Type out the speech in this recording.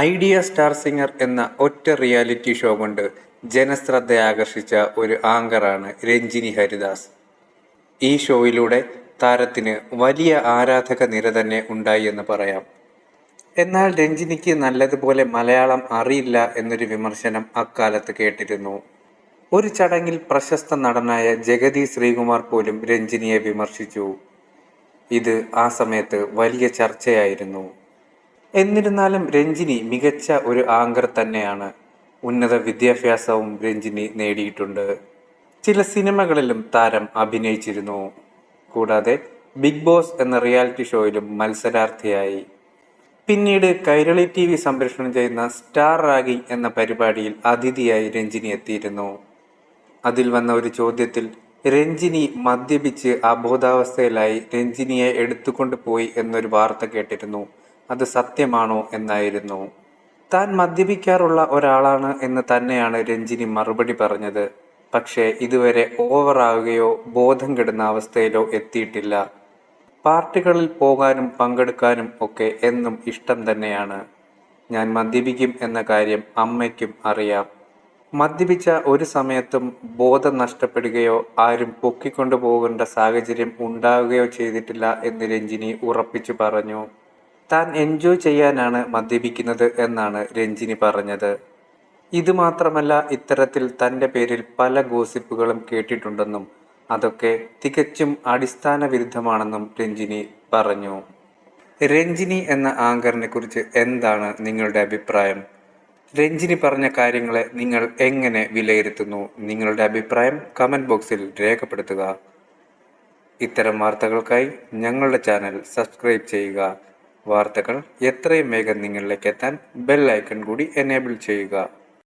Idea star singer എന്ന ഒറ്റ reality show കൊണ്ട് ജനശ്രദ്ധ ആകർഷിച്ച ഒരു ആങ്കറാണ് രഞ്ജിനി ഹരിദാസ്. ഈ ഷോയിലൂടെ താരത്തിന് വലിയ ആരാധക നിര തന്നെ ഉണ്ടായി എന്ന് പറയാം. എന്നാൽ രഞ്ജിനിക്ക് നല്ലതുപോലെ മലയാളം അറിയില്ല എന്നൊരു വിമർശനം അക്കാലത്ത് കേട്ടിരുന്നു. ഒരു ചടങ്ങിൽ പ്രശസ്ത നടനായ ജഗതി ശ്രീകുമാർ പോലും രഞ്ജിനിയെ വിമർശിച്ചു. ഇത് ആ സമയത്ത് വലിയ ചർച്ചയായിരുന്നു. എന്നിരുന്നാലും രഞ്ജിനി മികച്ച ഒരു ആങ്കർ തന്നെയാണ്. ഉന്നത വിദ്യാഭ്യാസവും രഞ്ജിനി നേടിയിട്ടുണ്ട്. ചില സിനിമകളിലും താരം അഭിനയിച്ചിരുന്നു. കൂടാതെ ബിഗ് ബോസ് എന്ന റിയാലിറ്റി ഷോയിലും മത്സരാർത്ഥിയായി. പിന്നീട് കൈരളി ടി വി സംപ്രേഷണം ചെയ്യുന്ന സ്റ്റാർ റാഗി എന്ന പരിപാടിയിൽ അതിഥിയായി രഞ്ജിനി എത്തിയിരുന്നു. അതിൽ വന്ന ഒരു ചോദ്യത്തിൽ രഞ്ജിനി മദ്യപിച്ച് അബോധാവസ്ഥയിലായി രഞ്ജിനിയെ എടുത്തുകൊണ്ട് പോയി എന്നൊരു വാർത്ത കേട്ടിരുന്നു. അത് സത്യമാണോ എന്നായിരുന്നു. താൻ മദ്യപിക്കാറുള്ള ഒരാളാണ് എന്ന് തന്നെയാണ് രഞ്ജിനി മറുപടി പറഞ്ഞത്. പക്ഷേ ഇതുവരെ ഓവറാവുകയോ ബോധം കെടുന്ന അവസ്ഥയിലോ എത്തിയിട്ടില്ല. പാർട്ടികളിൽ പോകാനും പങ്കെടുക്കാനും ഒക്കെ എന്നും ഇഷ്ടം തന്നെയാണ്. ഞാൻ മദ്യപിക്കും എന്ന കാര്യം അമ്മയ്ക്കും അറിയാം. മദ്യപിച്ച ഒരു സമയത്തും ബോധം നഷ്ടപ്പെടുകയോ ആരും പൊക്കിക്കൊണ്ടു പോകേണ്ട സാഹചര്യം ഉണ്ടാവുകയോ ചെയ്തിട്ടില്ല എന്ന് രഞ്ജിനി ഉറപ്പിച്ചു പറഞ്ഞു. താൻ എൻജോയ് ചെയ്യാനാണ് മദ്യപിക്കുന്നത് എന്നാണ് രഞ്ജിനി പറഞ്ഞത്. ഇതുമാത്രമല്ല ഇത്തരത്തിൽ തന്റെ പേരിൽ പല ഗോസിപ്പുകളും കേട്ടിട്ടുണ്ടെന്നും അതൊക്കെ തികച്ചും അടിസ്ഥാന വിരുദ്ധമാണെന്നും രഞ്ജിനി പറഞ്ഞു. രഞ്ജിനി എന്ന ആങ്കറിനെ കുറിച്ച് എന്താണ് നിങ്ങളുടെ അഭിപ്രായം? രഞ്ജിനി പറഞ്ഞ കാര്യങ്ങളെ നിങ്ങൾ എങ്ങനെ വിലയിരുത്തുന്നു? നിങ്ങളുടെ അഭിപ്രായം കമന്റ് ബോക്സിൽ രേഖപ്പെടുത്തുക. ഇത്തരം വാർത്തകൾക്കായി ഞങ്ങളുടെ ചാനൽ സബ്സ്ക്രൈബ് ചെയ്യുക. വാർത്തകൾ എത്രയും വേഗം നിങ്ങളിലേക്ക് എത്താൻ ബെൽ ഐക്കൺ കൂടി എനേബിൾ ചെയ്യുക.